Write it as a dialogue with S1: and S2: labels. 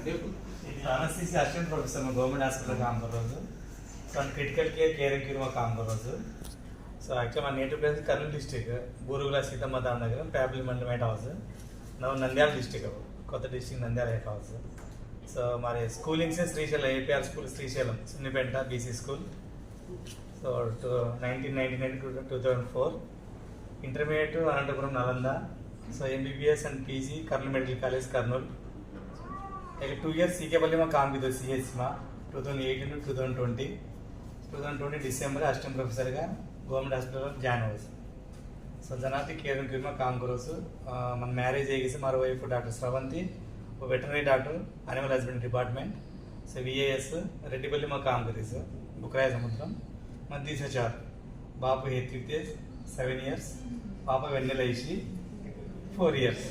S1: अनस्थिसी assistant professor मैं government hospital काम कर रहा हूँ so and critical care caring की मैं काम कर रहा हूँ సో యాక్చువల్ మా native place Kurnool district Burugula Seethamma దాని దగ్గర ప్యాబ్లి మండలం హెడ్ హౌస్ నవ్వు నంద్యాల డిస్టిక్ కొత్త district Nandyal head house so మరి schoolings Srisailam APR school Srisailam Sunnipenta BC school so two nineteen ninety nine to two thousand four intermediate Anantapur Nalanda so MBBS and PG Kurnool medical college Kurnool ఇక two years సీకేపల్లిమ కాంబితో మా two thousand eighteen two thousand twenty two thousand twenty December assistant ప్రొఫెసర్గా government hospital join అవ్వచ్చు so జనాతి కేరళ కిర్మ కాంగ్రోస్ మన మ్యారేజ్ అయ్యేసి మరోవైపు doctor Sravanthi veterinary doctor animal husband department so VAS Reddipalli మా కాంగ్రెస్ బుక్రాయ సముద్రం మన తీసేచారు బాబు హెత్రితేజ్ సెవెన్ ఇయర్స్ పాప వెన్నెల ఫోర్ ఇయర్స్